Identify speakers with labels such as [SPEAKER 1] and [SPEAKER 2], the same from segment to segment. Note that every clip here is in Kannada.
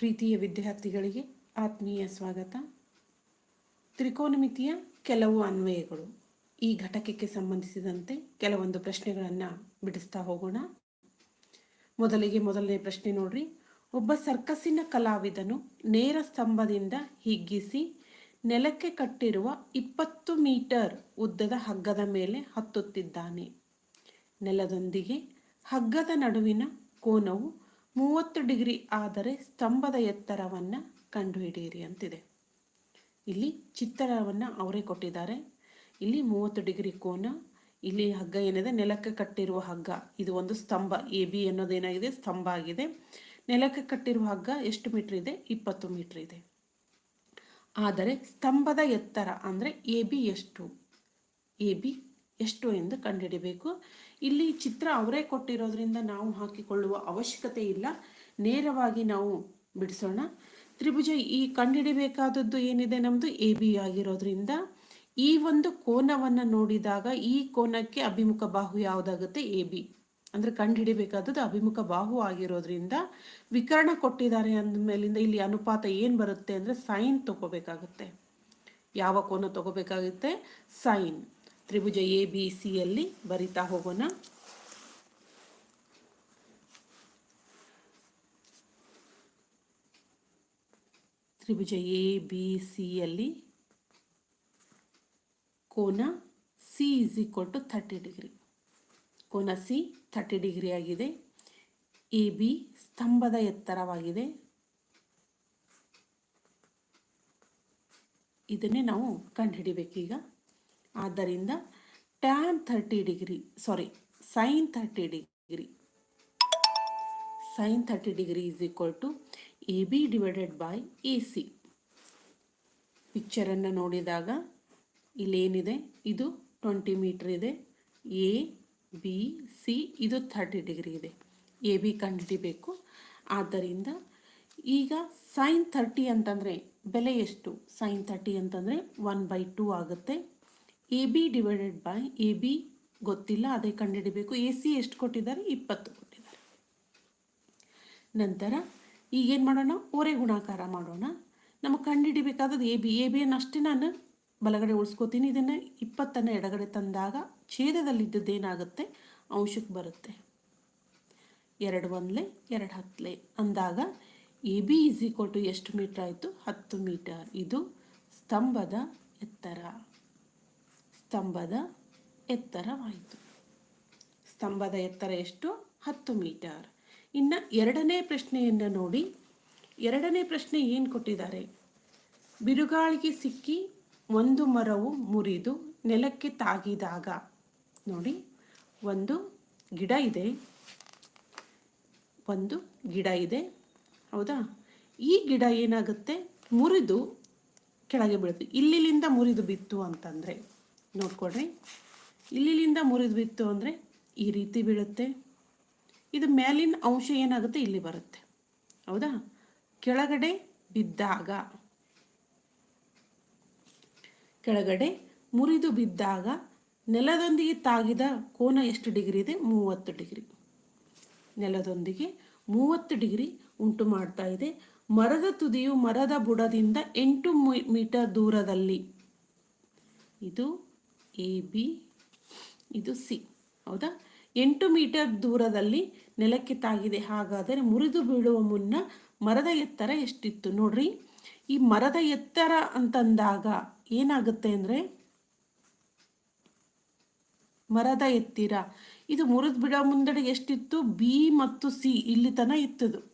[SPEAKER 1] ಪ್ರೀತಿಯ ವಿದ್ಯಾರ್ಥಿಗಳಿಗೆ ಆತ್ಮೀಯ ಸ್ವಾಗತ. ತ್ರಿಕೋನಮಿತಿಯ ಕೆಲವು ಅನ್ವಯಗಳು. ಈ ಘಟಕಕ್ಕೆ ಸಂಬಂಧಿಸಿದಂತೆ ಕೆಲವೊಂದು ಪ್ರಶ್ನೆಗಳನ್ನು ಬಿಡಿಸ್ತಾ ಹೋಗೋಣ. ಮೊದಲಿಗೆ ಮೊದಲನೇ ಪ್ರಶ್ನೆ ನೋಡ್ರಿ. ಒಬ್ಬ ಸರ್ಕಸ್ಸಿನ ಕಲಾವಿದನು ನೇರ ಸ್ತಂಭದಿಂದ ಹಿಗ್ಗಿಸಿ ನೆಲಕ್ಕೆ ಕಟ್ಟಿರುವ ಇಪ್ಪತ್ತು ಮೀಟರ್ ಉದ್ದದ ಹಗ್ಗದ ಮೇಲೆ ಹತ್ತುತ್ತಿದ್ದಾನೆ. ನೆಲದೊಂದಿಗೆ ಹಗ್ಗದ ನಡುವಿನ ಕೋನವು ಮೂವತ್ತು ಡಿಗ್ರಿ ಆದರೆ ಸ್ತಂಭದ ಎತ್ತರವನ್ನು ಕಂಡುಹಿಡಿಯಿರಿ ಅಂತಿದೆ. ಇಲ್ಲಿ ಚಿತ್ತರವನ್ನು ಅವರೇ ಕೊಟ್ಟಿದ್ದಾರೆ. ಇಲ್ಲಿ ಮೂವತ್ತು ಡಿಗ್ರಿ ಕೋನ, ಇಲ್ಲಿ ಹಗ್ಗ ಏನಿದೆ, ನೆಲಕ್ಕೆ ಕಟ್ಟಿರುವ ಹಗ್ಗ. ಇದು ಒಂದು ಸ್ತಂಭ. ಎ ಬಿ ಅನ್ನೋದೇನಾಗಿದೆ ಸ್ತಂಭ ಆಗಿದೆ. ನೆಲಕ್ಕೆ ಕಟ್ಟಿರುವ ಹಗ್ಗ ಎಷ್ಟು ಮೀಟ್ರ್ ಇದೆ? ಇಪ್ಪತ್ತು ಮೀಟ್ರ್ ಇದೆ. ಆದರೆ ಸ್ತಂಭದ ಎತ್ತರ ಅಂದರೆ ಎ ಬಿ ಎಷ್ಟು? ಎ ಬಿ ಎಷ್ಟು ಎಂದು ಕಂಡುಹಿಡಿಬೇಕು. ಇಲ್ಲಿ ಚಿತ್ರ ಅವರೇ ಕೊಟ್ಟಿರೋದ್ರಿಂದ ನಾವು ಹಾಕಿಕೊಳ್ಳುವ ಅವಶ್ಯಕತೆ ಇಲ್ಲ. ನೇರವಾಗಿ ನಾವು ಬಿಡಿಸೋಣ. ತ್ರಿಭುಜ ಈ ಕಂಡುಹಿಡಿಬೇಕಾದದ್ದು ಏನಿದೆ ನಮ್ಮದು ಎ, ಬಿ ಆಗಿರೋದ್ರಿಂದ ಈ ಒಂದು ಕೋನವನ್ನು ನೋಡಿದಾಗ ಈ ಕೋನಕ್ಕೆ ಅಭಿಮುಖ ಬಾಹು ಯಾವುದಾಗುತ್ತೆ? A, B. ಅಂದರೆ ಕಂಡುಹಿಡಿಬೇಕಾದದ್ದು ಅಭಿಮುಖ ಬಾಹು ಆಗಿರೋದ್ರಿಂದ ವಿಕರಣ ಕೊಟ್ಟಿದ್ದಾರೆ ಅಂದಮೇಲಿಂದ ಇಲ್ಲಿ ಅನುಪಾತ ಏನು ಬರುತ್ತೆ ಅಂದರೆ ಸೈನ್ ತಗೋಬೇಕಾಗುತ್ತೆ. ಯಾವ ಕೋನ ತಗೋಬೇಕಾಗುತ್ತೆ? ಸೈನ್. ತ್ರಿಭುಜ ಎ ಬಿ ಸಿಯಲ್ಲಿ ಬರಿತಾ ಹೋಗೋಣ. ತ್ರಿಭುಜ ಎ ಬಿ ಸಿಯಲ್ಲಿ ಕೋನ C is equal to thirty degree ಕೋನ ಸಿ ಥರ್ಟಿ ಡಿಗ್ರಿ ಆಗಿದೆ. ಎ ಬಿ ಸ್ತಂಭದ ಎತ್ತರವಾಗಿದೆ. ಇದನ್ನೇ ನಾವು ಕಂಡುಹಿಡಿಬೇಕೀಗ ಆದ್ದರಿಂದ tan thirty degree sorry sine thirty degree sine thirty degree is equal to A B divided by A C ಪಿಕ್ಚರನ್ನು ನೋಡಿದಾಗ ಇಲ್ಲೇನಿದೆ? ಇದು ಟ್ವೆಂಟಿ ಮೀಟ್ರ್ ಇದೆ. ಎ ಬಿ ಸಿ ಇದು ಥರ್ಟಿ ಡಿಗ್ರಿ ಇದೆ. ಎ ಬಿ ಕಂಡುಹಿಡಿಬೇಕು ಆದ್ದರಿಂದ ಈಗ ಸೈನ್ ಥರ್ಟಿ ಅಂತಂದರೆ ಬೆಲೆ ಎಷ್ಟು? ಸೈನ್ ಥರ್ಟಿ ಅಂತಂದರೆ ಒನ್ ಬೈ ಟೂ ಆಗುತ್ತೆ. A B divided by A B ಗೊತ್ತಿಲ್ಲ, ಅದೇ ಕಂಡುಹಿಡಿಬೇಕು. ಎ ಸಿ ಎಷ್ಟು ಕೊಟ್ಟಿದ್ದಾರೆ? ಇಪ್ಪತ್ತು ಕೊಟ್ಟಿದ್ದಾರೆ. ನಂತರ ಈಗೇನು ಮಾಡೋಣ? ಓರೆ ಗುಣಾಕಾರ ಮಾಡೋಣ. ನಮಗೆ ಕಂಡುಹಿಡಿಬೇಕಾದದ್ದು ಎ ಬಿ ಎ ಬಿಯನ್ನು ಅಷ್ಟೇ ನಾನು ಬಲಗಡೆ ಉಳಿಸ್ಕೋತೀನಿ. ಇದನ್ನು ಇಪ್ಪತ್ತನ್ನು ಎಡಗಡೆ ತಂದಾಗ ಛೇದದಲ್ಲಿದ್ದದ್ದು ಏನಾಗುತ್ತೆ? ಅಂಶಕ್ಕೆ ಬರುತ್ತೆ. ಎರಡು ಒಂದ್ಲೆ, ಎರಡು ಹತ್ತಲೆ ಅಂದಾಗ A B is equal to ಎಷ್ಟು ಮೀಟರ್ ಆಯಿತು? ಹತ್ತು ಮೀಟರ್ ಇದು ಸ್ತಂಭದ ಎತ್ತರ. ಸ್ತಂಭದ ಎತ್ತರವಾಯಿತು. ಸ್ತಂಭದ ಎತ್ತರ ಎಷ್ಟು? ಹತ್ತು ಮೀಟರ್. ಇನ್ನು ಎರಡನೇ ಪ್ರಶ್ನೆಯನ್ನು ನೋಡಿ. ಎರಡನೇ ಪ್ರಶ್ನೆ ಏನು ಕೊಟ್ಟಿದ್ದಾರೆ? ಬಿರುಗಾಳಿಗೆ ಸಿಕ್ಕಿ ಒಂದು ಮರವು ಮುರಿದು ನೆಲಕ್ಕೆ ತಾಗಿದಾಗ ನೋಡಿ, ಒಂದು ಗಿಡ ಇದೆ. ಒಂದು ಗಿಡ ಇದೆ. ಹೌದಾ? ಈ ಗಿಡ ಏನಾಗುತ್ತೆ? ಮುರಿದು ಕೆಳಗೆ ಬೀಳುತ್ತೆ. ಇಲ್ಲಿಲಿಂದ ಮುರಿದು ಬಿತ್ತು ಅಂತಂದರೆ. ನೋಡ್ಕೊಡ್ರಿ ಇಲ್ಲಿಲಿಂದ ಮುರಿದು ಬಿತ್ತು ಅಂದರೆ ಈ ರೀತಿ ಬೀಳುತ್ತೆ. ಇದು ಮೇಲಿನ ಅಂಶ ಏನಾಗುತ್ತೆ? ಇಲ್ಲಿ ಬರುತ್ತೆ. ಹೌದಾ? ಕೆಳಗಡೆ ಬಿದ್ದಾಗ. ಕೆಳಗಡೆ ಮುರಿದು ಬಿದ್ದಾಗ ನೆಲದೊಂದಿಗೆ ತಾಗಿದ ಕೋನ ಎಷ್ಟು ಡಿಗ್ರಿ ಇದೆ? ಮೂವತ್ತು ಡಿಗ್ರಿ. ನೆಲದೊಂದಿಗೆ ಮೂವತ್ತು ಡಿಗ್ರಿ ಉಂಟು ಮಾಡ್ತಾ ಇದೆ. ಮರದ ತುದಿಯು ಮರದ ಬುಡದಿಂದ ಎಂಟು ಮೀಟರ್ ದೂರದಲ್ಲಿ. ಇದು ಎ ಬಿ ಇದು ಸಿ ಹೌದಾ? ಎಂಟು ಮೀಟರ್ ದೂರದಲ್ಲಿ ನೆಲಕ್ಕೆ ತಾಗಿದೆ. ಹಾಗಾದರೆ ಮುರಿದು ಬೀಳುವ ಮುನ್ನ ಮರದ ಎತ್ತರ ಎಷ್ಟಿತ್ತು ನೋಡ್ರಿ. ಈ ಮರದ ಎತ್ತರ ಅಂತಂದಾಗ ಏನಾಗುತ್ತೆ ಅಂದರೆ? ಮರದ ಎತ್ತಿರ. ಇದು ಮುರಿದು ಬಿಡೋ ಮುಂದಡೆ ಎಷ್ಟಿತ್ತು? ಬಿ ಮತ್ತು ಸಿ ಇಲ್ಲಿ ತನ ಇತ್ತದು.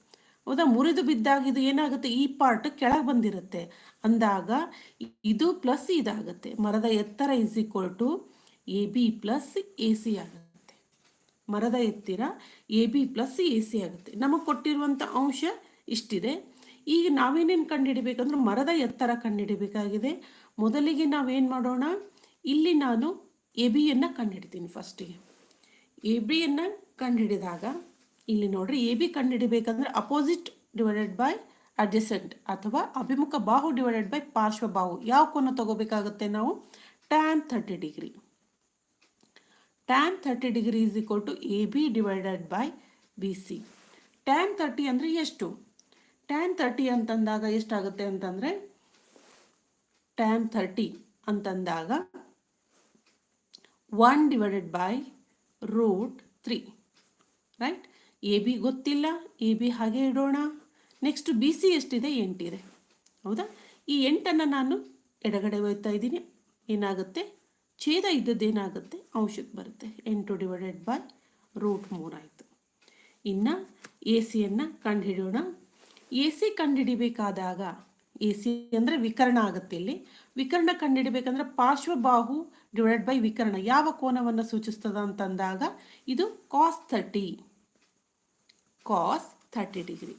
[SPEAKER 1] ಹೌದಾ? ಮುರಿದು ಬಿದ್ದಾಗ ಇದು ಏನಾಗುತ್ತೆ? ಈ ಪಾರ್ಟ್ ಕೆಳಗೆ ಬಂದಿರುತ್ತೆ. ಅಂದಾಗ ಇದು ಪ್ಲಸ್ ಇದಾಗುತ್ತೆ. ಮರದ ಎತ್ತರ is equal to A B plus A C ಆಗುತ್ತೆ. ಮರದ ಎತ್ತಿರ A B plus A C ಆಗುತ್ತೆ. ನಮಗೆ ಕೊಟ್ಟಿರುವಂಥ ಅಂಶ ಇಷ್ಟಿದೆ. ಈಗ ನಾವೇನೇನು ಕಂಡುಹಿಡಿಬೇಕಂದ್ರೆ ಮರದ ಎತ್ತರ ಕಂಡುಹಿಡಿಬೇಕಾಗಿದೆ ಮೊದಲಿಗೆ ನಾವೇನು ಮಾಡೋಣ? ಇಲ್ಲಿ ನಾನು ಎ ಬಿಯನ್ನು ಕಂಡುಹಿಡ್ತೀನಿ ಫಸ್ಟಿಗೆ ಎ ಬಿಯನ್ನು ಕಂಡುಹಿಡಿದಾಗ ಇಲ್ಲಿ ನೋಡ್ರಿ ಎ ಬಿ ಕಂಡುಹಿಡಿಬೇಕಂದ್ರೆ ಅಪೋಸಿಟ್ ಡಿವೈಡೆಡ್ ಬೈ ಅಡ್ಜಸೆಂಟ್ ಅಥವಾ ಅಭಿಮುಖ ಬಾಹು ಡಿವೈಡೆಡ್ ಬೈ ಪಾರ್ಶ್ವ ಬಾಹು. ಯಾವ ಕೋನ ತಗೋಬೇಕಾಗುತ್ತೆ ನಾವು? Tan thirty degree tan thirty degree is equal to A B divided by B C tan thirty ಅಂದರೆ ಎಷ್ಟು? ಟ್ಯಾನ್ ತರ್ಟಿ ಅಂತಂದಾಗ ಎಷ್ಟಾಗುತ್ತೆ ಅಂತಂದರೆ ಟ್ಯಾನ್ ಥರ್ಟಿ ಅಂತಂದಾಗ one divided by root three right A B ಗೊತ್ತಿಲ್ಲ, ಎ ಬಿ ಹಾಗೆ ಇಡೋಣ. ನೆಕ್ಸ್ಟ್ ಬಿ ಸಿ ಎಷ್ಟಿದೆ? ಎಂಟಿದೆ. ಹೌದಾ? ಈ ಎಂಟನ್ನು ನಾನು ಎಡಗಡೆ ಒಯ್ತಾ ಇದ್ದೀನಿ. ಏನಾಗುತ್ತೆ? ಛೇದ ಇದ್ದದ್ದೇನಾಗುತ್ತೆ? ಅಂಶಕ್ಕೆ ಬರುತ್ತೆ. ಎಂಟು ಡಿವೈಡೆಡ್ ಬೈ ರೂಟ್ ಮೂರಾಯಿತು ಇನ್ನು ಎ ಸಿಯನ್ನು ಕಂಡುಹಿಡಿಯೋಣ. ಎ ಸಿ ಕಂಡುಹಿಡಿಬೇಕಾದಾಗ ಎ ಸಿ ಅಂದರೆ ವಿಕರ್ಣ ಆಗುತ್ತೆ ಇಲ್ಲಿ. ವಿಕರ್ಣ ಕಂಡುಹಿಡಿಬೇಕಂದ್ರೆ ಪಾರ್ಶ್ವಬಾಹು ಡಿವೈಡೆಡ್ ಬೈ ವಿಕರ್ಣ. ಯಾವ ಕೋನವನ್ನು ಸೂಚಿಸ್ತದ ಅಂತಂದಾಗ ಇದು cos thirty cos thirty degree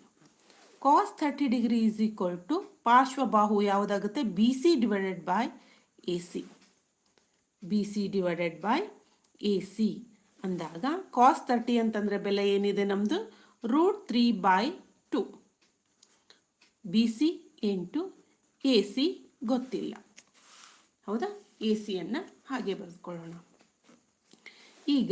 [SPEAKER 1] cos thirty degree is equal to ಪಾರ್ಶ್ವಬಾಹು ಯಾವುದಾಗುತ್ತೆ? B C divided by A C B C divided by A C ಅಂದಾಗ ಕಾಸ್ ತರ್ಟಿ ಅಂತಂದರೆ ಬೆಲೆ ಏನಿದೆ ನಮ್ಮದು root three by two B C ಎಂಟು ಎ ಸಿ ಗೊತ್ತಿಲ್ಲ. ಹೌದಾ? ಎ ಸಿಯನ್ನು ಹಾಗೆ ಬರೆದುಕೊಳ್ಳೋಣ ಈಗ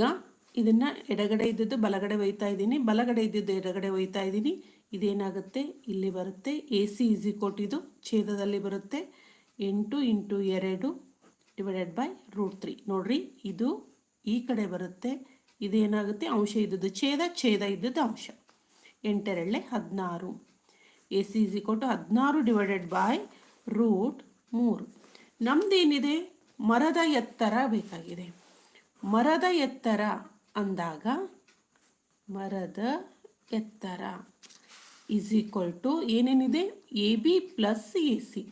[SPEAKER 1] ಇದನ್ನು ಎಡಗಡೆ ಇದ್ದದ್ದು ಬಲಗಡೆ ಒಯ್ತಾ ಇದ್ದೀನಿ. ಬಲಗಡೆ ಇದ್ದದ್ದು ಎಡಗಡೆ ಒಯ್ತಾ ಇದ್ದೀನಿ. ಇದೇನಾಗುತ್ತೆ? ಇಲ್ಲಿ ಬರುತ್ತೆ. ಎ ಸಿ ಇಸ್ ಇದು ಛೇದದಲ್ಲಿ ಬರುತ್ತೆ. ಎಂಟು ಇಂಟು ಎರಡು ಡಿವೈಡೆಡ್ ಬೈ ರೂಟ್ ತ್ರೀ ನೋಡ್ರಿ, ಇದು ಈ ಕಡೆ ಬರುತ್ತೆ. ಇದೇನಾಗುತ್ತೆ? ಅಂಶ ಇದ್ದದ್ದು ಛೇದ ಛೇದ ಇದ್ದದ್ದು ಅಂಶ. ಎಂಟೆರಳೆ ಹದಿನಾರು. ಎ ಸಿ ಇಸಿ ಟು ಹದಿನಾರು ಡಿವೈಡೆಡ್ ಬೈ ರೂಟ್ ಮೂರು. ನಮ್ದೇನಿದೆ? ಮರದ ಎತ್ತರ ಬೇಕಾಗಿದೆ. ಮರದ ಎತ್ತರ ಅಂದಾಗ ಮರದ ಎತ್ತರ ಈಸ್ ಈಕ್ವಲ್ ಟು ಏನೇನಿದೆ? A B plus A C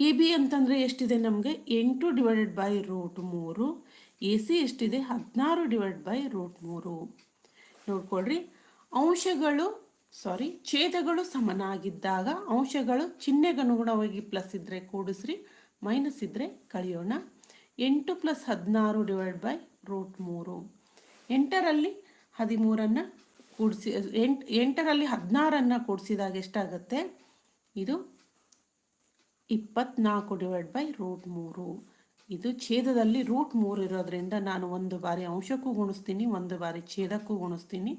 [SPEAKER 1] A B ಅಂತಂದರೆ ಎಷ್ಟಿದೆ ನಮಗೆ? ಎಂಟು ಡಿವೈಡೆಡ್ ಬೈ ರೂಟ್ ಮೂರು. ಎ ಸಿ ಎಷ್ಟಿದೆ? ಹದಿನಾರು ಡಿವೈಡ್ ಬೈ ರೂಟ್ ಮೂರು. ನೋಡ್ಕೊಳ್ರಿ. ಅಂಶಗಳು ಸಾರಿ ಛೇದಗಳು ಸಮನಾಗಿದ್ದಾಗ ಅಂಶಗಳು ಚಿಹ್ನೆಗನುಗುಣವಾಗಿ ಪ್ಲಸ್ ಇದ್ದರೆ ಕೂಡಿಸ್ರಿ ಮೈನಸ್ ಇದ್ದರೆ ಕಳೆಯೋಣ. ಎಂಟು ಪ್ಲಸ್ ಹದಿನಾರು ಡಿವೈಡ್ ಬೈ ರೂಟ್ ಮೂರು. ಎಂಟರಲ್ಲಿ ಹದಿಮೂರನ್ನು ಕೂಡಿಸಿ, ಎಂಟು, ಎಂಟರಲ್ಲಿ ಹದಿನಾರನ್ನು ಕೂಡಿಸಿದಾಗ ಎಷ್ಟಾಗುತ್ತೆ? ಇದು ಇಪ್ಪತ್ನಾಲ್ಕು ಡಿವೈಡ್ ಬೈ ರೂಟ್ ಮೂರು. ಇದು ಛೇದದಲ್ಲಿ ರೂಟ್ ಮೂರು ಇರೋದ್ರಿಂದ ನಾನು ಒಂದು ಬಾರಿ ಅಂಶಕ್ಕೂ ಗುಣಿಸ್ತೀನಿ, ಒಂದು ಬಾರಿ ಛೇದಕ್ಕೂ ಗುಣಿಸ್ತೀನಿ.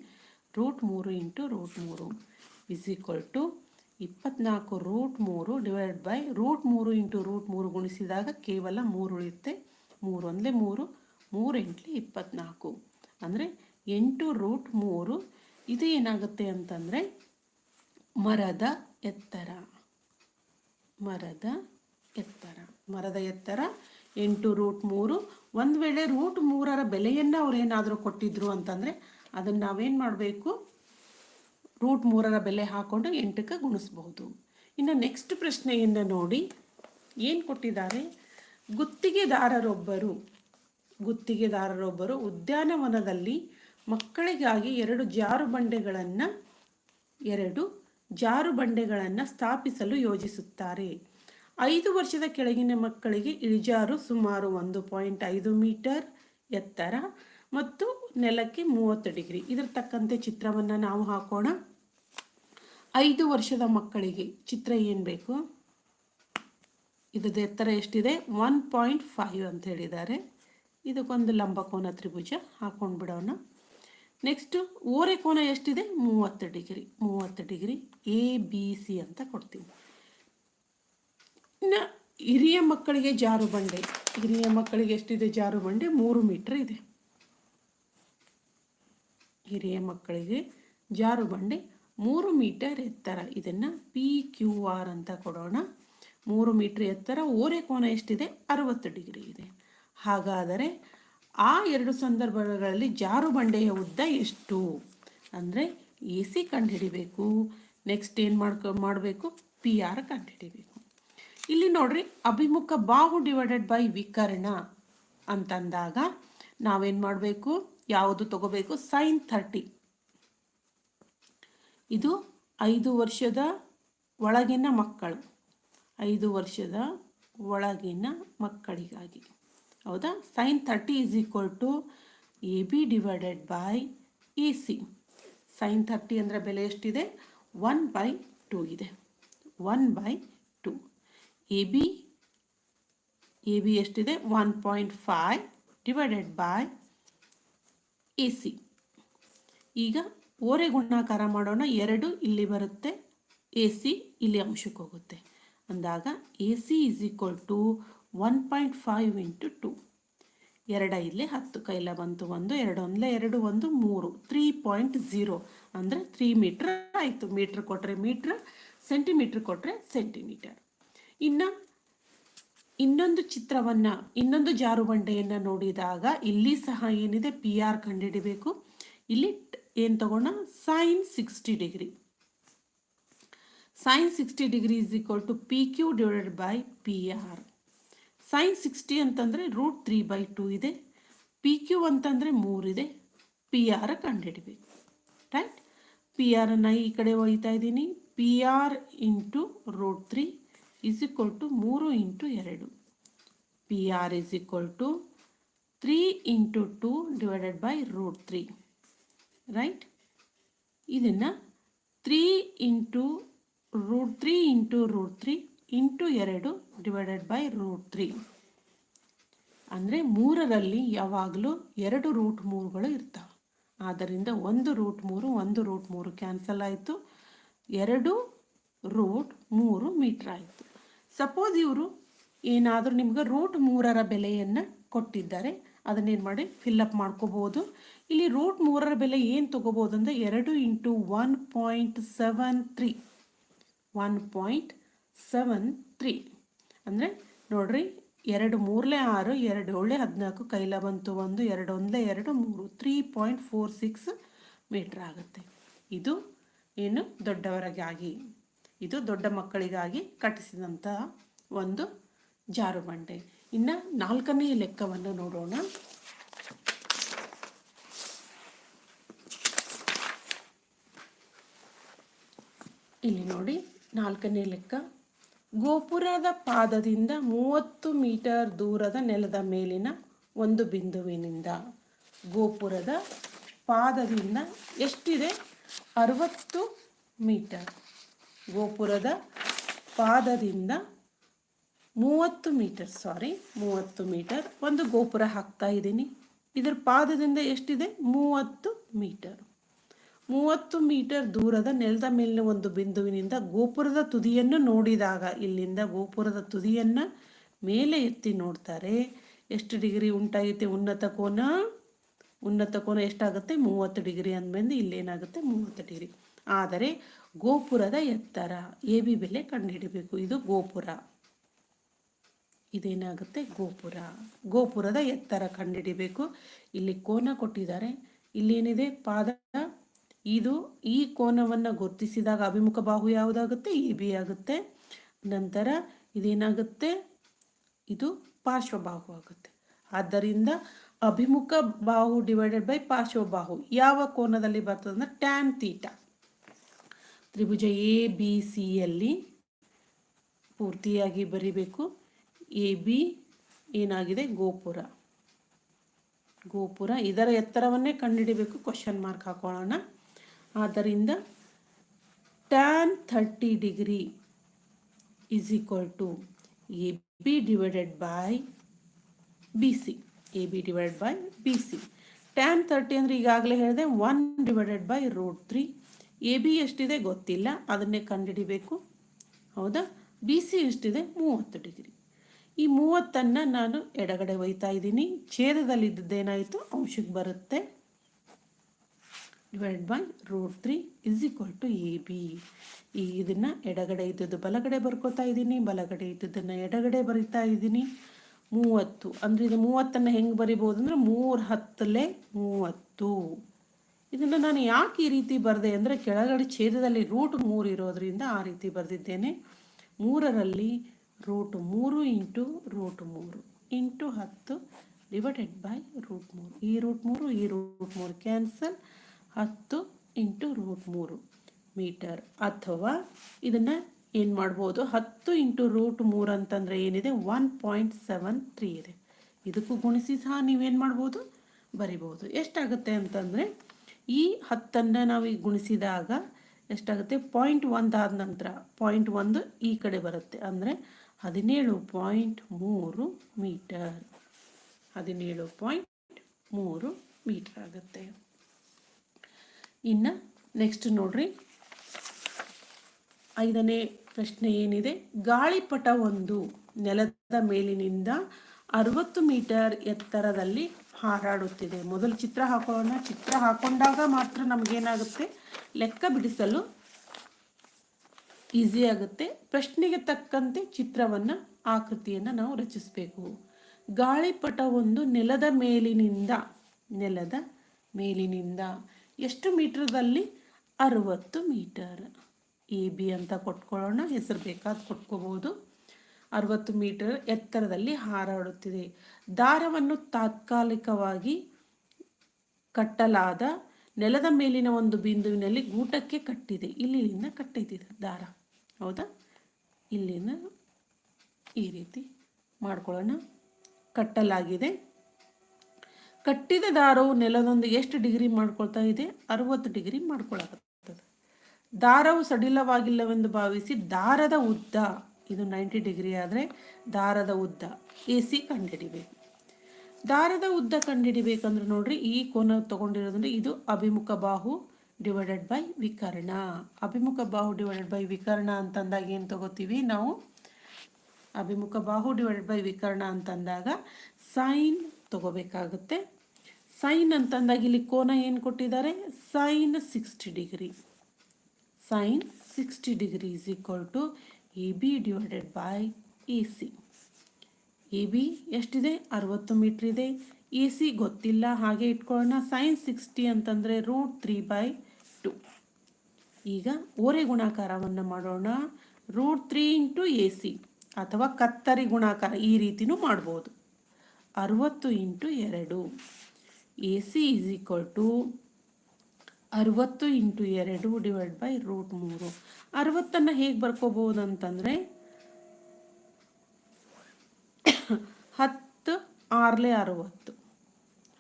[SPEAKER 1] ರೂಟ್ ಮೂರು ಇಂಟು ರೂಟ್ ಮೂರು ಇಸ್ ಈಕ್ವಲ್ ಟು ಇಪ್ಪತ್ನಾಲ್ಕು ರೂಟ್ ಮೂರು ಡಿವೈಡ್ ಬೈ ರೂಟ್ ಮೂರು ಇಂಟು ರೂಟ್ ಮೂರು ಗುಣಿಸಿದಾಗ ಕೇವಲ ಮೂರು ಉಳಿಯುತ್ತೆ. ಮೂರು ಅಂದರೆ ಮೂರು. ಮೂರು ಎಂಟ್ಲಿ ಇಪ್ಪತ್ನಾಲ್ಕು. ಅಂದರೆ ಎಂಟು ರೂಟ್ ಮೂರು. ಇದು ಏನಾಗುತ್ತೆ ಅಂತಂದರೆ ಮರದ ಎತ್ತರ. ಮರದ ಎತ್ತರ. ಮರದ ಎತ್ತರ, ಎಂಟು ರೂಟ್ ಮೂರು. ಒಂದು ವೇಳೆ ರೂಟ್ ಮೂರರ ಬೆಲೆಯನ್ನು ಅವ್ರು ಏನಾದರೂ ಕೊಟ್ಟಿದ್ರು ಅಂತಂದರೆ ಅದನ್ನು ನಾವೇನು ಮಾಡಬೇಕು? ರೂಟ್ ಮೂರರ ಬೆಲೆ ಹಾಕ್ಕೊಂಡು ಎಂಟಕ್ಕೆ ಗುಣಿಸ್ಬಹುದು. ಇನ್ನು ನೆಕ್ಸ್ಟ್ ಪ್ರಶ್ನೆಯನ್ನು ನೋಡಿ, ಏನು ಕೊಟ್ಟಿದ್ದಾರೆ? ಗುತ್ತಿಗೆದಾರರೊಬ್ಬರು ಗುತ್ತಿಗೆದಾರರೊಬ್ಬರು ಉದ್ಯಾನವನದಲ್ಲಿ ಮಕ್ಕಳಿಗಾಗಿ ಎರಡು ಜಾರು ಬಂಡೆಗಳನ್ನು, ಎರಡು ಜಾರು ಬಂಡೆಗಳನ್ನು ಸ್ಥಾಪಿಸಲು ಯೋಜಿಸುತ್ತಾರೆ. ಐದು ವರ್ಷದ ಕೆಳಗಿನ ಮಕ್ಕಳಿಗೆ ಇಳಿಜಾರು ಸುಮಾರು ಒಂದು ಪಾಯಿಂಟ್ ಐದು ಮೀಟರ್ ಎತ್ತರ ಮತ್ತು ನೆಲಕ್ಕೆ ಮೂವತ್ತು ಡಿಗ್ರಿ. ಇದರ ತಕ್ಕಂತೆ ಚಿತ್ರವನ್ನು ನಾವು ಹಾಕೋಣ. ಐದು ವರ್ಷದ ಮಕ್ಕಳಿಗೆ ಚಿತ್ರ ಏನು ಬೇಕು? ಇದ್ರದ್ದು ಎತ್ತರ ಎಷ್ಟಿದೆ? ಒನ್ ಪಾಯಿಂಟ್ ಫೈವ್ ಅಂತ ಹೇಳಿದ್ದಾರೆ. ಇದಕ್ಕೊಂದು ಲಂಬಕೋನ ತ್ರಿಭುಜ ಹಾಕೊಂಡು ಬಿಡೋಣ ನೆಕ್ಸ್ಟು ಓರೆ ಕೋನ ಎಷ್ಟಿದೆ? ಮೂವತ್ತು ಡಿಗ್ರಿ. ಮೂವತ್ತು ಡಿಗ್ರಿ ಎ ಬಿ ಸಿ ಅಂತ ಕೊಡ್ತೀವಿ. ಇನ್ನು ಹಿರಿಯ ಮಕ್ಕಳಿಗೆ ಜಾರು ಬಂಡೆ ಹಿರಿಯ ಮಕ್ಕಳಿಗೆ ಎಷ್ಟಿದೆ ಜಾರು ಬಂಡೆ ಮೂರು ಮೀಟ್ರ್ ಇದೆ. ಹಿರಿಯ ಮಕ್ಕಳಿಗೆ ಜಾರು ಬಂಡೆ ಮೂರು ಮೀಟರ್ ಎತ್ತರ. ಇದನ್ನು ಪಿ ಕ್ಯೂ ಆರ್ ಅಂತ ಕೊಡೋಣ. ಮೂರು ಮೀಟರ್ ಎತ್ತರ. ಓರೆ ಕೋನ ಎಷ್ಟಿದೆ? ಅರವತ್ತು ಡಿಗ್ರಿ ಇದೆ. ಹಾಗಾದರೆ ಆ ಎರಡು ಸಂದರ್ಭಗಳಲ್ಲಿ ಜಾರು ಬಂಡೆಯ ಉದ್ದ ಎಷ್ಟು? ಅಂದರೆ ಎ ಸಿ ಕಂಡುಹಿಡಿಬೇಕು, ನೆಕ್ಸ್ಟ್ ಏನು ಮಾಡ್ಕೊ, ಮಾಡಬೇಕು? ಪಿ ಆರ್ ಕಂಡುಹಿಡಿಬೇಕು. ಇಲ್ಲಿ ನೋಡ್ರಿ, ಅಭಿಮುಖ ಬಾಹು ಡಿವೈಡೆಡ್ ಬೈ ವಿಕರ್ಣ ಅಂತಂದಾಗ ನಾವೇನು ಮಾಡಬೇಕು? ಯಾವುದು ತಗೋಬೇಕು? ಸೈನ್ ಥರ್ಟಿ ಇದು ಐದು ವರ್ಷದ ಒಳಗಿನ ಮಕ್ಕಳು. ಐದು ವರ್ಷದ ಒಳಗಿನ ಮಕ್ಕಳಿಗಾಗಿ. ಹೌದಾ? Sine thirty is equal to A B divided by A C sine thirty ಅಂದರೆ ಬೆಲೆ ಎಷ್ಟಿದೆ? ಒನ್ ಬೈ ಟೂ ಇದೆ. One by two A B A B ಎಷ್ಟಿದೆ? One point five divided by A C ಈಗ ಓರೆ ಗುಣಾಕಾರ ಮಾಡೋಣ. ಎರಡು ಇಲ್ಲಿ ಬರುತ್ತೆ. ಎ ಸಿ ಇಲ್ಲಿ ಅಂಶಕ್ಕೆ ಹೋಗುತ್ತೆ. ಅಂದಾಗ A C is equal to one point five into two ಎರಡ ಇಲ್ಲಿ ಹತ್ತು ಕೈಲ ಬಂತು ಒಂದು, ಎರಡು ಒಂದಲೇ ಎರಡು ಒಂದು, ಮೂರು. ತ್ರೀ ಪಾಯಿಂಟ್ ಝೀರೋ ಅಂದರೆ ತ್ರೀ ಮೀಟ್ರ್ ಆಯಿತು. ಮೀಟ್ರ್ ಕೊಟ್ಟರೆ ಮೀಟ್ರ್ ಸೆಂಟಿಮೀಟ್ರ್ ಕೊಟ್ಟರೆ ಸೆಂಟಿಮೀಟರ್ ಇನ್ನು ಇನ್ನೊಂದು ಚಿತ್ರವನ್ನು, ಇನ್ನೊಂದು ಜಾರುಬಂಡೆಯನ್ನು ನೋಡಿದಾಗ ಇಲ್ಲಿ ಸಹ ಏನಿದೆ? ಪಿ ಆರ್ ಕಂಡುಹಿಡಿಬೇಕು. ಇಲ್ಲಿ ಏನು ತಗೋಣ? Sine sixty degree sine sixty degree is equal to P Q divided by P R sine sixty ಅಂತಂದರೆ ರೂಟ್ ತ್ರೀ ಬೈ ಟೂ ಇದೆ. ಪಿ ಕ್ಯೂ ಅಂತಂದರೆ ಇದೆ. ಪಿ ಆರ ಕಂಡುಹಿಡಿಬೇಕು. ರೈಟ್ ಪಿ ಆರನ್ನು ಈ ಕಡೆ ಒಯ್ತಾ ಇದ್ದೀನಿ. P R into root three is equal to ಮೂರು ಇಂಟು ಎರಡು. P R is equal to three into two divided by root three right ಇದನ್ನು three into root three into root three into ಎರಡು ಡಿವೈಡೆಡ್ ಬೈ ರೂಟ್ ತ್ರೀ. ಅಂದರೆ ಮೂರರಲ್ಲಿ ಯಾವಾಗಲೂ ಎರಡು ರೂಟ್ ಮೂರುಗಳು ಇರ್ತವೆ. ಆದ್ದರಿಂದ ಒಂದು ರೂಟ್ ಮೂರು, ಒಂದು ರೂಟ್ ಮೂರು ಕ್ಯಾನ್ಸಲ್ ಆಯಿತು. ಎರಡು ರೂಟ್ ಮೂರು ಮೀಟ್ರ್ ಆಯಿತು. ಸಪೋಸ್ ಇವರು ಏನಾದರೂ ನಿಮ್ಗೆ ರೂಟ್ ಮೂರರ ಬೆಲೆಯನ್ನು ಕೊಟ್ಟಿದ್ದಾರೆ ಅದನ್ನೇನು ಮಾಡಿ ಫಿಲ್ಲಪ್ ಮಾಡ್ಕೋಬೋದು ಇಲ್ಲಿ ರೂಟ್ ಮೂರರ ಬೆಲೆ ಏನು ತೊಗೋಬೋದು ಅಂದರೆ ಎರಡು into one point seven three. One point seven three ಅಂದರೆ ನೋಡ್ರಿ, ಎರಡು ಮೂರಲೇ ಆರು, ಎರಡು ಏಳೆ, ಹದಿನಾಲ್ಕು ಕೈಲ ಬಂತು ಒಂದು, ಎರಡು ಒಂದಲೇ ಎರಡು, ಮೂರು. Three point four six metre ಆಗುತ್ತೆ. ಇದು ಏನು ದೊಡ್ಡವರಿಗಾಗಿ, ಇದು ದೊಡ್ಡ ಮಕ್ಕಳಿಗಾಗಿ ಕಟ್ಟಿಸಿದಂಥ ಒಂದು ಜಾರುಬಂಡೆ ಇನ್ನು ನಾಲ್ಕನೇ ಲೆಕ್ಕವನ್ನು ನೋಡೋಣ. ಇಲ್ಲಿ ನೋಡಿ, ನಾಲ್ಕನೇ ಲೆಕ್ಕ. ಗೋಪುರದ ಪಾದದಿಂದ ಮೂವತ್ತು ಮೀಟರ್ ದೂರದ ನೆಲದ ಮೇಲಿನ ಒಂದು ಬಿಂದುವಿನಿಂದ. ಗೋಪುರದ ಪಾದದಿಂದ ಎಷ್ಟಿದೆ? ಅರವತ್ತು ಮೀಟರ್. ಗೋಪುರದ ಪಾದದಿಂದ ಮೂವತ್ತು ಮೀಟರ್, ಸಾರಿ, ಮೂವತ್ತು ಮೀಟರ್. ಒಂದು ಗೋಪುರ ಹಾಕ್ತಾ ಇದ್ದೀನಿ. ಇದರ ಪಾದದಿಂದ ಎಷ್ಟಿದೆ? ಮೂವತ್ತು ಮೀಟರ್. ಮೂವತ್ತು ಮೀಟರ್ ದೂರದ ನೆಲದ ಮೇಲಿನ ಒಂದು ಬಿಂದುವಿನಿಂದ ಗೋಪುರದ ತುದಿಯನ್ನು ನೋಡಿದಾಗ ಇಲ್ಲಿಂದ ಗೋಪುರದ ತುದಿಯನ್ನು ಮೇಲೆ ಎತ್ತಿ ನೋಡ್ತಾರೆ. ಎಷ್ಟು ಡಿಗ್ರಿ ಉಂಟಾಗುತ್ತೆ ಉನ್ನತ ಕೋನ? ಉನ್ನತ ಕೋನ ಎಷ್ಟಾಗುತ್ತೆ? ಮೂವತ್ತು ಡಿಗ್ರಿ ಅಂದ್ಮೇಲೆ ಇಲ್ಲೇನಾಗುತ್ತೆ? ಮೂವತ್ತು ಡಿಗ್ರಿ. ಆದರೆ ಗೋಪುರದ ಎತ್ತರ, ಎ ಬಿ ಬೆಲೆ ಕಂಡುಹಿಡಬೇಕು. ಇದು ಗೋಪುರ. ಇದೇನಾಗುತ್ತೆ? ಗೋಪುರ. ಗೋಪುರದ ಎತ್ತರ ಕಂಡುಹಿಡಿಬೇಕು. ಇಲ್ಲಿ ಕೋನ ಕೊಟ್ಟಿದ್ದಾರೆ. ಇಲ್ಲೇನಿದೆ? ಪಾದ ಇದು ಈ ಕೋನವನ್ನು ಗುರುತಿಸಿದಾಗ ಅಭಿಮುಖ ಬಾಹು ಯಾವುದಾಗುತ್ತೆ? ಎ, ಬಿ ಆಗುತ್ತೆ. ನಂತರ ಇದೇನಾಗುತ್ತೆ? ಇದು ಪಾರ್ಶ್ವಬಾಹು ಆಗುತ್ತೆ. ಆದ್ದರಿಂದ ಅಭಿಮುಖ ಬಾಹು ಡಿವೈಡೆಡ್ ಬೈ ಪಾರ್ಶ್ವಬಾಹು ಯಾವ ಕೋನದಲ್ಲಿ ಬರ್ತದೆ ಅಂದರೆ ಟ್ಯಾನ್ ತೀಟ ತ್ರಿಭುಜ ಎ, ಬಿ ಸಿಯಲ್ಲಿ ಪೂರ್ತಿಯಾಗಿ ಬರಿಬೇಕು. ಎ, ಬಿ ಏನಾಗಿದೆ? ಗೋಪುರ. ಗೋಪುರ ಇದರ ಎತ್ತರವನ್ನೇ ಕಂಡುಹಿಡಿಬೇಕು? ಕ್ವಶನ್ ಮಾರ್ಕ್ ಹಾಕೊಳ್ಳೋಣ. ಆದ್ದರಿಂದ tan thirty degree is equal to A B divided by B C A B divided by B C tan thirty ಅಂದರೆ ಈಗಾಗಲೇ ಹೇಳಿದೆ one divided by root three A B ಎಷ್ಟಿದೆ ಗೊತ್ತಿಲ್ಲ, ಅದನ್ನೇ ಕಂಡುಹಿಡಿಬೇಕು. ಹೌದಾ? ಬಿ ಸಿ ಎಷ್ಟಿದೆ? ಮೂವತ್ತು ಡಿಗ್ರಿ ಈ ಮೂವತ್ತನ್ನು ನಾನು ಎಡಗಡೆ ಒಯ್ತಾ ಇದ್ದೀನಿ. ಛೇದದಲ್ಲಿದ್ದದ್ದೇನಾಯಿತು ಅಂಶಕ್ಕೆ ಬರುತ್ತೆ. Divide by root three is equal to A B ಈ ಇದನ್ನು ಎಡಗಡೆ ಇದ್ದದ್ದು ಬಲಗಡೆ ಬರ್ಕೋತಾ ಇದ್ದೀನಿ ಬಲಗಡೆ ಇದ್ದದ್ದನ್ನು ಎಡಗಡೆ ಬರಿತಾ ಇದ್ದೀನಿ ಮೂವತ್ತು. ಅಂದರೆ ಇದು ಮೂವತ್ತನ್ನು ಹೆಂಗೆ ಬರಿಬೋದು ಅಂದರೆ ಮೂರು ಹತ್ತಲೇ ಮೂವತ್ತು. ಇದನ್ನು ನಾನು ಯಾಕೆ ಈ ರೀತಿ ಬರೆದೆ ಅಂದರೆ ಕೆಳಗಡೆ ಛೇದದಲ್ಲಿ ರೂಟ್ ಮೂರು ಇರೋದ್ರಿಂದ ಆ ರೀತಿ ಬರೆದಿದ್ದೇನೆ. ಮೂರರಲ್ಲಿ ರೂಟ್ ಮೂರು ಇಂಟು ರೂಟ್ ಮೂರು ಇಂಟು ಹತ್ತು ಡಿವೈಡೆಡ್ ಬೈ ರೂಟ್ ಮೂರು. ಈ ರೂಟ್ ಮೂರು, ಈ ರೂಟ್ ಮೂರು. ಕ್ಯಾನ್ಸಲ್ ಹತ್ತು ಇಂಟು ರೂಟ್ ಮೂರು ಮೀಟರ್. ಅಥವಾ ಇದನ್ನು ಏನು ಮಾಡ್ಬೋದು? ಹತ್ತು ಇಂಟು ರೂಟ್ ಮೂರು ಅಂತಂದರೆ ಏನಿದೆ? ಒನ್ ಪಾಯಿಂಟ್ ಸೆವೆನ್ ತ್ರೀ ಇದೆ. ಇದಕ್ಕೂ ಗುಣಿಸಿ ಸಹ ನೀವೇನು ಮಾಡ್ಬೋದು? ಬರಿಬೋದು. ಎಷ್ಟಾಗುತ್ತೆ ಅಂತಂದರೆ, ಈ ಹತ್ತನ್ನು ನಾವು ಈಗ ಗುಣಿಸಿದಾಗ ಎಷ್ಟಾಗುತ್ತೆ? ಪಾಯಿಂಟ್ ಒಂದಾದ ನಂತರ ಪಾಯಿಂಟ್ ಒಂದು ಈ ಕಡೆ ಬರುತ್ತೆ. ಅಂದರೆ ಹದಿನೇಳು ಪಾಯಿಂಟ್ ಮೂರು ಮೀಟರ್. ಹದಿನೇಳು ಪಾಯಿಂಟ್ ಮೂರು ಮೀಟರ್ ಆಗುತ್ತೆ. ಇನ್ನು ನೆಕ್ಸ್ಟ್ ನೋಡ್ರಿ. ಐದನೇ ಪ್ರಶ್ನೆ ಏನಿದೆ? ಗಾಳಿಪಟ ಒಂದು ನೆಲದ ಮೇಲಿನಿಂದ ಅರವತ್ತು ಮೀಟರ್ ಎತ್ತರದಲ್ಲಿ ಹಾರಾಡುತ್ತಿದೆ. ಮೊದಲು ಚಿತ್ರ ಹಾಕೋಣ. ಚಿತ್ರ ಹಾಕೊಂಡಾಗ ಮಾತ್ರ ನಮಗೇನಾಗುತ್ತೆ? ಲೆಕ್ಕ ಬಿಡಿಸಲು ಈಸಿ ಆಗುತ್ತೆ. ಪ್ರಶ್ನೆಗೆ ತಕ್ಕಂತೆ ಚಿತ್ರವನ್ನು, ಆಕೃತಿಯನ್ನು ನಾವು ರಚಿಸಬೇಕು. ಗಾಳಿಪಟ ಒಂದು ನೆಲದ ಮೇಲಿನಿಂದ ನೆಲದ ಮೇಲಿನಿಂದ ಎಷ್ಟು ಮೀಟ್ರದಲ್ಲಿ? ಅರುವತ್ತು ಮೀಟರ್. ಎ, ಬಿ ಅಂತ ಕೊಟ್ಕೊಳ್ಳೋಣ. ಹೆಸರು ಬೇಕಾದ ಕೊಟ್ಕೋಬೋದು. ಅರವತ್ತು ಮೀಟರ್ ಎತ್ತರದಲ್ಲಿ ಹಾರಾಡುತ್ತಿದೆ. ದಾರವನ್ನು ತಾತ್ಕಾಲಿಕವಾಗಿ ಕಟ್ಟಲಾದ ನೆಲದ ಮೇಲಿನ ಒಂದು ಬಿಂದುವಿನಲ್ಲಿ ಗೂಟಕ್ಕೆ ಕಟ್ಟಿದೆ. ಇಲ್ಲಿಂದ ಕಟ್ಟಿದ್ದಿದೆ ದಾರ. ಹೌದಾ? ಇಲ್ಲಿಂದ ಈ ರೀತಿ ಮಾಡ್ಕೊಳ್ಳೋಣ. ಕಟ್ಟಲಾಗಿದೆ. ಕಟ್ಟಿದ ದಾರವು ನೆಲದೊಂದು ಎಷ್ಟು ಡಿಗ್ರಿ ಮಾಡ್ಕೊಳ್ತಾ ಇದೆ? ಅರವತ್ತು ಡಿಗ್ರಿ ಮಾಡ್ಕೊಳ್ಳಾಗುತ್ತದೆ ದಾರವು ಸಡಿಲವಾಗಿಲ್ಲವೆಂದು ಭಾವಿಸಿ ದಾರದ ಉದ್ದ, ಇದು ನೈಂಟಿ ಡಿಗ್ರಿ ಆದರೆ ದಾರದ ಉದ್ದ, ಎ ಸಿ ಕಂಡುಹಿಡಿಬೇಕು ದಾರದ ಉದ್ದ ಕಂಡುಹಿಡಿಬೇಕಂದ್ರೆ ನೋಡ್ರಿ, ಈ ಕೋನ ತೊಗೊಂಡಿರೋದಂದ್ರೆ ಇದು ಅಭಿಮುಖ ಬಾಹು ಡಿವೈಡೆಡ್ ಬೈ ವಿಕರ್ಣ. ಅಭಿಮುಖ ಬಾಹು ಡಿವೈಡೆಡ್ ಬೈ ವಿಕರ್ಣ ಅಂತಂದಾಗ ಏನು ತಗೋತೀವಿ ನಾವು? ಅಭಿಮುಖ ಬಾಹು ಡಿವೈಡೆಡ್ ಬೈ ವಿಕರ್ಣ ಅಂತಂದಾಗ ಸೈನ್ ತಗೋಬೇಕಾಗುತ್ತೆ. ಸೈನ್ ಅಂತಂದಾಗ ಇಲ್ಲಿ ಕೋನ ಏನು ಕೊಟ್ಟಿದ್ದಾರೆ? Sine sixty degree sine sixty degree is equal to A B divided by A C A B ಎಷ್ಟಿದೆ? ಅರವತ್ತು ಮೀಟ್ರ್ ಇದೆ. ಎ ಸಿ ಗೊತ್ತಿಲ್ಲ, ಹಾಗೆ ಇಟ್ಕೊಳ್ಳೋಣ. ಸೈನ್ ಸಿಕ್ಸ್ಟಿ ಅಂತಂದರೆ ರೂಟ್ ತ್ರೀ ಬೈ ಟು ಈಗ ಓರೆ ಗುಣಾಕಾರವನ್ನು ಮಾಡೋಣ. Root three into A C ಅಥವಾ ಕತ್ತರಿ ಗುಣಾಕಾರ ಈ ರೀತಿಯೂ ಮಾಡ್ಬೋದು. ಅರವತ್ತು ಇಂಟು ಎರಡು. A C is equal to ಅರವತ್ತು ಇಂಟು ಎರಡು ಡಿವೈಡ್ ಬೈ ರೂಟ್ ಮೂರು. ಅರವತ್ತನ್ನು ಹೇಗೆ ಬರ್ಕೋಬಹುದು ಅಂತಂದರೆ ಹತ್ತು ಆರ್ಲೆ ಅರವತ್ತು.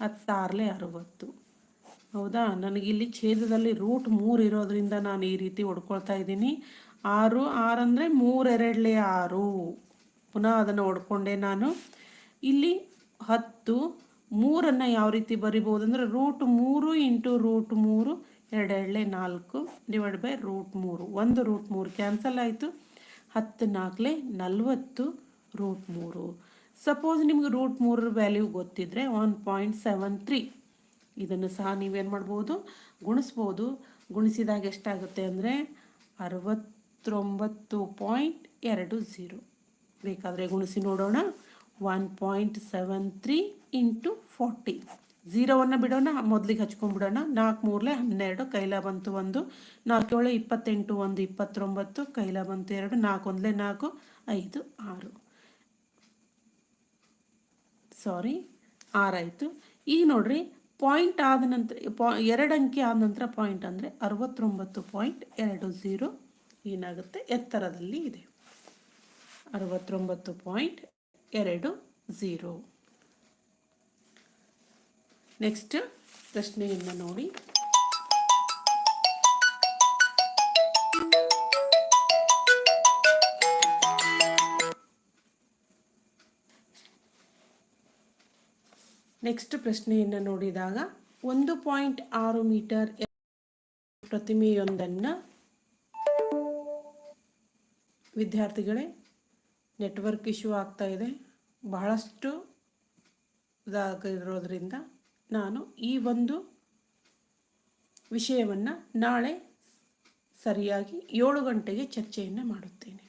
[SPEAKER 1] ಹತ್ತಾರ್ಲೆ ಅರವತ್ತು. ಹೌದಾ? ನನಗಿಲ್ಲಿ ಛೇದದಲ್ಲಿ ರೂಟ್ ಮೂರು ಇರೋದ್ರಿಂದ ನಾನು ಈ ರೀತಿ ಹೊಡ್ಕೊಳ್ತಾ ಇದ್ದೀನಿ. ಆರು ಆರು ಅಂದರೆ ಮೂರೆರಡ್ಲೆ ಆರು. ಪುನಃ ಅದನ್ನು ಹೊಡ್ಕೊಂಡೆ ನಾನು. ಇಲ್ಲಿ ಹತ್ತು ಮೂರನ್ನು ಯಾವ ರೀತಿ ಬರಿಬೋದು ಅಂದರೆ ರೂಟ್ ಮೂರು ಇಂಟು ರೂಟ್ ಮೂರು ಎರಡೆರಡಲೆ ನಾಲ್ಕು ಡಿವೈಡ್ ಬೈ ರೂಟ್ ಮೂರು. ಒಂದು ರೂಟ್ ಮೂರು ಕ್ಯಾನ್ಸಲ್ ಆಯಿತು. ಹತ್ತು ನಾಲ್ಕಲೆ ನಲ್ವತ್ತು ರೂಟ್ ಮೂರು. ಸಪೋಸ್ ನಿಮ್ಗೆ ರೂಟ್ ಮೂರರ ವ್ಯಾಲ್ಯೂ ಗೊತ್ತಿದ್ದರೆ ಒನ್ ಪಾಯಿಂಟ್ ಸೆವೆನ್ ತ್ರೀ. ಇದನ್ನು ಸಹ ನೀವೇನು ಮಾಡ್ಬೋದು? ಗುಣಿಸ್ಬೋದು. ಗುಣಿಸಿದಾಗ ಎಷ್ಟಾಗುತ್ತೆ ಅಂದರೆ ಅರವತ್ತೊಂಬತ್ತು ಪಾಯಿಂಟ್ ಎರಡು ಝೀರೋ. ಬೇಕಾದರೆ ಗುಣಿಸಿ ನೋಡೋಣ. One point seven three into forty ಝೀರೋವನ್ನು ಬಿಡೋಣ, ಮೊದಲಿಗೆ ಹಚ್ಕೊಂಡ್ಬಿಡೋಣ. ನಾಲ್ಕು ಮೂರಲೆ ಹನ್ನೆರಡು, ಕೈಲ ಬಂತು ಒಂದು. ನಾಲ್ಕು, ಏಳು, ಇಪ್ಪತ್ತೆಂಟು, ಒಂದು, ಇಪ್ಪತ್ತೊಂಬತ್ತು, ಕೈಲ ಬಂತು ಎರಡು. ನಾಲ್ಕು, ಒಂದಲೇ ನಾಲ್ಕು, ಐದು, ಆರು. ಸಾರಿ ಆರಾಯಿತು. ಈಗ ನೋಡ್ರಿ ಪಾಯಿಂಟ್ ಆದ ನಂತರ, ಪಾ, ಎರಡು ಅಂಕಿ ಆದ ನಂತರ ಪಾಯಿಂಟ್ ಅಂದರೆ ಅರವತ್ತೊಂಬತ್ತು ಪಾಯಿಂಟ್ ಎರಡು ಝೀರೋ ಏನಾಗುತ್ತೆ? ಎತ್ತರದಲ್ಲಿ ಇದೆ. ಅರವತ್ತೊಂಬತ್ತು ಪಾಯಿಂಟ್ ಎರಡು ಝೀರೋ ನೆಕ್ಸ್ಟ್ ಪ್ರಶ್ನೆಯನ್ನು ನೋಡಿ. ನೆಕ್ಸ್ಟ್ ಪ್ರಶ್ನೆಯನ್ನು ನೋಡಿದಾಗ ಒಂದು ಪಾಯಿಂಟ್ ಆರು ಮೀಟರ್ ಪ್ರತಿಮೆಯೊಂದನ್ನು ವಿದ್ಯಾರ್ಥಿಗಳೇ, ನೆಟ್ವರ್ಕ್ ಇಶ್ಯೂ ಆಗ್ತಾ ಇದೆ. ಬಹಳಷ್ಟು ಇದಾಗಿರೋದ್ರಿಂದ ನಾನು ಈ ಒಂದು ವಿಷಯವನ್ನು ನಾಳೆ ಸರಿಯಾಗಿ ಏಳು ಗಂಟೆಗೆ ಚರ್ಚೆಯನ್ನು ಮಾಡುತ್ತೇನೆ.